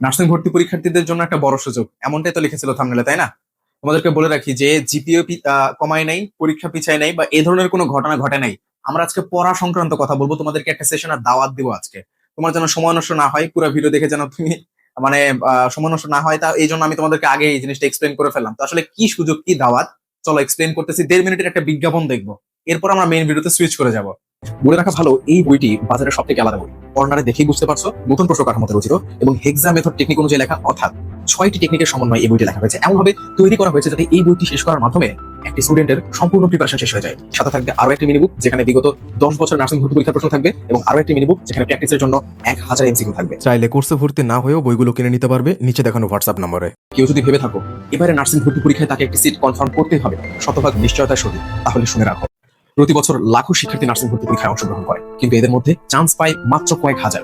Nursing ভর্তি পরীক্ষার্থীদের জন্য একটা বড় সুযোগ। এমনটাই তো লিখেছিল থামনেলে তাই না? তোমাদেরকে বলে রাখি যে জিপিও কমায় নাই, পরীক্ষা পিছায় নাই বা এই ধরনের কোনো ঘটনা ঘটে নাই। আমরা আজকে পড়া সংক্রান্ত কথা বলব, তোমাদেরকে একটা সেশনের দাওয়াত দিব আজকে। তোমার যেন সময় নষ্ট না হয়, পুরো ভিডিও দেখে যেন তুমি মানে সময় নষ্ট না হয়, তা এই জন্য আমি তোমাদেরকে আগে এই জিনিসটা এক্সপ্লেন করে ফেললাম। তো আসলে কি সুযোগ, কি দাওয়াত? চলো এক্সপ্লেন করতেছি, দেড় মিনিটের একটা বিজ্ঞাপন দেখব। এরপর আমরা মেইন ভিডিওতে সুইচ করে যাব। বলে রাখা ভালো, এই বইটি বাজারে সব থেকে আলাদা বই। কর্নারে দেখেই বুঝতে পারছ নতুন প্রশ্ন কাঠামোতে রচিত এবং হেক্সা মেথড টেকনিক অনুযায়ী লেখা অর্থাৎ ছয়টি টেকনিকের সমন্বয়ে এই বইটি লেখা হয়েছে। এমন ভাবে তৈরি করা হয়েছে যাতে এই বইটি শেষ করার মাধ্যমে একটি স্টুডেন্টের সম্পূর্ণ প্রিপারেশন শেষ হয়ে যায়। সাথে থাকবে আরও একটি মিনিবুক যেখানে বিগত দশ বছর নার্সিং ভর্তি পরীক্ষার প্রশ্ন থাকবে এবং আরও একটি মিনিবুক যেখানে প্র্যাকটিসের জন্য এক হাজার এমসিকিউ থাকবে। চাইলে কোর্সে ভর্তি না হয়েও বইগুলো কিনে নিতে পারবে নিচে দেখানো হোয়াটসঅ্যাপ নম্বরে। কেউ যদি ভেবে থাকো এবারে নার্সিং ভর্তি পরীক্ষায় তাকে একটি সিট কনফার্ম করতেই হবে। শতভাগ নিশ্চয়তার সহিত। তাহলে শুনে রাখো। প্রতি বছর লাখো শিক্ষার্থী নার্সিং ভর্তি পরীক্ষায় অংশগ্রহণ করে। কিন্তু এদের মধ্যে চান্স পায় মাত্র কয়েক হাজার।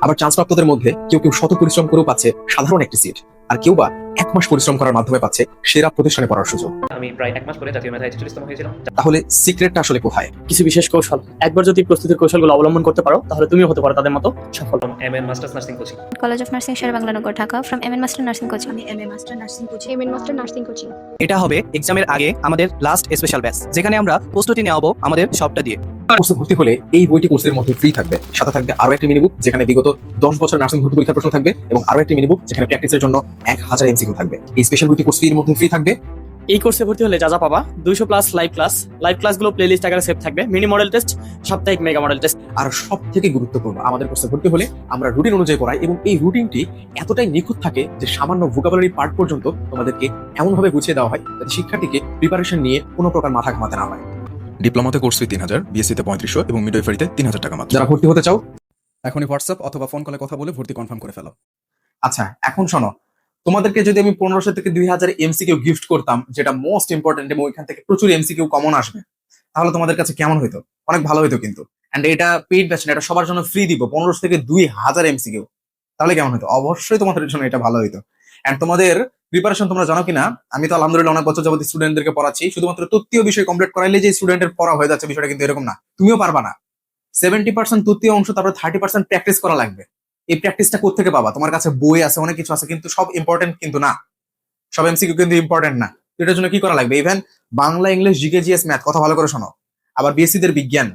আবার চান্স প্রাপ্তদের মধ্যে কেউ কেউ শত পরিশ্রম করেও পাচ্ছে সাধারণ একটি সিট। আর কেউ বা এক মাস পরিশ্রম করার মাধ্যমে পাচ্ছে সেরা প্রতিষ্ঠানে পড়ার সুযোগ। আমি প্রায় এক মাস পরে জাতীয় মেধায় ছেচল্লিশতম হয়েছিলাম। তাহলে সিক্রেটটা আসলে কোথায়? কিছু বিশেষ কৌশল। একবার যদি প্রস্তুতির কৌশলগুলো অবলম্বন করতে পারো তাহলে তুমিও হতে পারো তাদের মতো সফল। M N masters nursing coaching College of Nursing, Sher Banglanagor, Dhaka, from MN Master Nursing Coaching. আমি M A master nursing coaching M A master nursing coaching এটা হবে এক্সামের আগে আমাদের লাস্ট স্পেশাল ব্যাচ যেখানে আমরা প্রস্তুতি নেওয়াবো আমাদের সবটা দিয়ে। কোর্সে ভর্তি হলে এই বইটি কোর্সের মধ্যে ফ্রি থাকবে। সাথে থাকবে আরও একটি মিনিবুক যেখানে বিগত দশ বছর নার্সিং ভর্তি পরীক্ষার প্রশ্ন থাকবে এবং আরও একটি মিনিবুক যেখানে প্র্যাকটিসের জন্য এক হাজার এমসিকিউ থাকবে। এই স্পেশাল বইটি কোর্স ফির মধ্যে ফ্রি থাকবে। এই কোর্সে ভর্তি হলে যা যা পাবা দুইশো প্লাস লাইভ ক্লাস লাইভ ক্লাসগুলো প্লেলিস্ট আকারে সেভ থাকবে। মিনি মডেল টেস্ট সাপ্তাহিক মেগা মডেল টেস্ট আর সব থেকে গুরুত্বপূর্ণ আমাদের কোর্সে ভর্তি হলে আমরা রুটিন অনুযায়ী পড়াই এবং এই রুটিনটি এতটাই নিখুঁত থাকে যে সামান্য ভোকাবুলারি পার্ট পর্যন্ত তোমাদেরকে এমনভাবে গুছিয়ে দেওয়া হয় যাতে শিক্ষার্থীকে প্রিপারেশন নিয়ে কোনো প্রকার মাথা ঘামাতে না হয়। ডিপ্লোমাতে কোর্স ফি তিন হাজার বিএসসিতে পঁয়ত্রিশশো এবং মিডওয়াইফারিতে তিন হাজার টাকা মাত্র। যারা ভর্তি হতে চাও এখনই হোয়াটসঅ্যাপ অথবা ফোন কলে কথা বলে ভর্তি কনফার্ম করে ফেলো। আচ্ছা এখন শোনো তোমাদেরকে যদি আমি পনেরোশো থেকে দুই হাজার এমসিকিউ গিফট করতাম, যেটা মোস্ট ইম্পর্টেন্ট এবং ওইখান থেকে প্রচুর এমসিকিউ কমন আসবে, তাহলে তোমাদের কাছে কেমন হইতো? অনেক ভালো হইতো কিন্তু। এন্ড এটা পেইড ব্যাচ এটা সবার জন্য ফ্রি দিব, পনেরোশো থেকে দুই হাজার এমসিকিউ তাহলে কেমন হতো অবশ্যই তোমাদের জন্য এটা ভালো হইতো। এন্ড তোমাদের প্রিপারেশন তোমরা জানো কিনা? আমি তো আলহামদুলিল্লাহ অনেক বছর যাবত স্টুডেন্টদেরকে পড়াচ্ছি, শুধুমাত্র তত্ত্বীয় বিষয় কমপ্লিট করাইলে যে স্টুডেন্টের পড়া হয়ে যাচ্ছে, বিষয়টা কিন্তু এরকম না। তুমিও পারবা না। সেভেন্টি পার্সেন্ট তত্ত্বীয় অংশ, তারপরে থার্টি পার্সেন্ট প্র্যাকটিস করা লাগবে। এই প্র্যাকটিসটা কোথেকে পাবা? তোমার কাছে বই আছে, অনেক কিছু আছে, কিন্তু সব ইম্পর্টেন্ট কিন্তু না। সব এমসিকিউ কিন্তু ইম্পর্টেন্ট না। এটার জন্য কি করা লাগবে? Even Bangla, English GK GS math কথা ভালো করে শোনো। আবার বিএসসি দের বিজ্ঞান,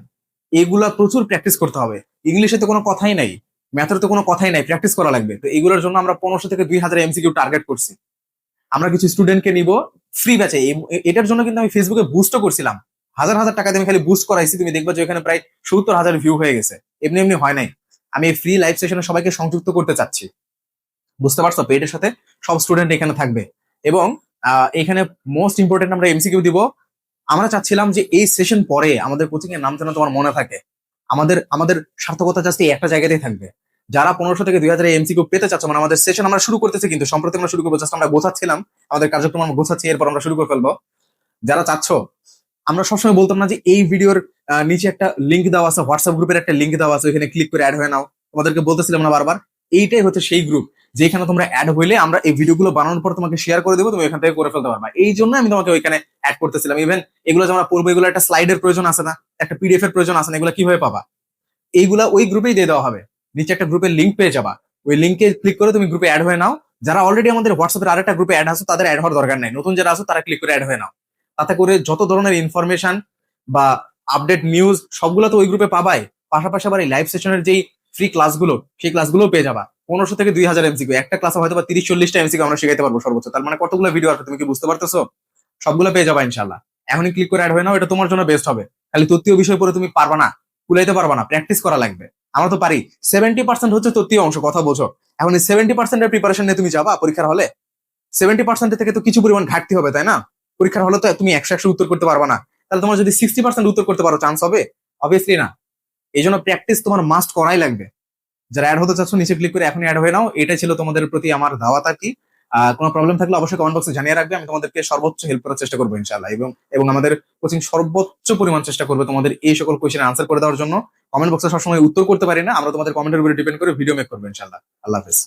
এগুলা প্রচুর প্র্যাকটিস করতে হবে। ইংলিশে তো কোনো কথাই নাই ম্যাথের তো কোনো কথাই নাই প্র্যাকটিস করা লাগবে। তো এগুলোর জন্য আমরা পনেরোশো থেকে দুই হাজার এমসিকিউ টার্গেট করছি। আমরা কিছু স্টুডেন্টকে নিব ফ্রি ব্যাচে এটার জন্য কিন্তু আমি ফেসবুকে বুস্টও করছিলাম। হাজার হাজার টাকা দিয়ে আমি খালি বুস্ট করাইছি, তুমি দেখবা যে এখানে প্রায় সত্তর হাজার ভিউ হয়ে গেছে। এমনি এমনি হয় নাই। আমি এই ফ্রি লাইভ সেশনে সবাইকে সংযুক্ত করতে চাচ্ছি। বুঝতে পারছ? পেডের সাথে সব স্টুডেন্ট এখানে থাকবে। এবং এখানে মোস্ট ইম্পর্টেন্ট আমরা এমসিকিউ দিব। আমরা চাচ্ছিলাম যে এই সেশন পরে আমাদের কোচিং এর নাম যেন তোমার মনে থাকে। আমাদের আমাদের সার্থকতা জাস্ট এই একটা জায়গাতেই থাকবে। যারা পনেরোশো থেকে দুই হাজার এমসিকিউ পেতে চাচ্ছ মানে আমাদের সেশন আমরা শুরু করতেছি কিন্তু, সম্প্রতি আমরা শুরু করব জাস্ট আমরা গোছাচ্ছিলাম। আমাদের কার্যক্রম আমরা গোছাচ্ছি, এরপর আমরা শুরু করে ফেলব। যারা চাচ্ছ আমরা সবসময় বলতাম না যে এই ভিডিওর নিচে একটা লিঙ্ক দেওয়া আছে হোয়াটসঅ্যাপ গ্রুপের একটা লিঙ্ক দেওয়া আছে, ওইখানে ক্লিক করে অ্যাড হয়ে নাও। তোমাদেরকে বলতেছিলাম না বারবার। এইটাই হচ্ছে সেই গ্রুপ যেখানে তোমরা অ্যাড হইলে আমরা এই ভিডিওগুলো বানানোর পর তোমাকে শেয়ার করে দেবো, তুমি এখান থেকে করে ফেলতে পারবা। এই জন্য আমি তোমাকে ওইখানে অ্যাড করতেছিলাম। ইভেন এগুলো যে আমরা পড়ব, এগুলো একটা স্লাইডের প্রয়োজন আছে না? একটা পিডিএফ এর প্রয়োজন আছে না? এগুলো কীভাবে পাবা? এইগুলা ওই গ্রুপেই দিয়ে দেওয়া হবে। নিচে একটা গ্রুপের লিঙ্ক পেয়ে যাবা। ওই লিঙ্কে ক্লিক করে তুমি গ্রুপে অ্যাড হয়ে নাও। যারা অলরেডি আমাদের হোয়াটসঅ্যাপের আরেকটা গ্রুপে অ্যাড আছো, তাদের অ্যাড হওয়ার দরকার নাই। নতুন যারা আছো, তারা ক্লিক করে অ্যাড হয়ে নাও। তাতে করে যত ধরনের ইনফরমেশন বা আপডেট নিউজ সবগুলো তো ওই গ্রুপে পাবাই। পাশাপাশি আবার এই লাইভ সেশনের যেই ফ্রি ক্লাসগুলো সেই ক্লাসগুলো পেয়ে যাবা। পনেরোশো থেকে দুই হাজার এমসিকিউ একটা ক্লাসে হয়তো বা তিরিশ, চল্লিশটা এমসিকিউ আমরা শিখাইতে পারব সর্বোচ্চ। তার মানে কতগুলো ভিডিও আছে তুমি কি বুঝতে পারতেছো? সবগুলো পেয়ে যাবা ইনশাল্লাহ এখনই ক্লিক করে অ্যাড হয়ে নাও, এটা তোমার জন্য বেস্ট হবে। খালি তত্ত্বীয় বিষয় পরে তুমি পারবা না কুলাইতে পারবা না প্র্যাকটিস করা লাগবে। আমরা তো পারি। সেভেন্টি পার্সেন্ট হচ্ছে তত্ত্বীয় অংশ, কথা বোঝো এখন এই সেভেন্টি পার্সেন্টের প্রিপারেশন নিয়ে তুমি যাবা পরীক্ষার হলে? সেভেন্টি পার্সেন্টের থেকে তো কিছু পরিমাণ ঘাটতি হবে, তাই না? পরীক্ষার হলে তো তুমি একশো একশো উত্তর করতে পারবা না। তাহলে তোমার যদি সিক্সটি পার্সেন্ট উত্তর করতে পারো চান্স হবে? অবভিয়াসলি না। এই জন্য প্র্যাকটিস তোমার মাস্ট করাই লাগবে। যারা অ্যাড হতে চাচ্ছ, নিচে ক্লিক করে এখনই অ্যাড হয়ে নাও। এটাই ছিল তোমাদের প্রতি আমার দাওয়াত আর কোনো প্রবলেম থাকলে অবশ্যই কমেন্ট বক্সে জানিয়ে রাখবে। আমি তোমাদেরকে সর্বোচ্চ হেল্প করার চেষ্টা করব ইনশাল্লাহ এবং এবং আমাদের কোচিং সর্বোচ্চ পরিমাণ চেষ্টা করবে তোমাদের এই সকল কোয়েশ্চেন আনসার করে দেওয়ার জন্য। কমেন্ট বক্সে সবসময় উত্তর করতে পারি না। আমরা তোমাদের কমেন্টের উপরে ডিপেন্ড করে ভিডিও মেক করব ইনশাল্লাহ আল্লাহ হাফেজ।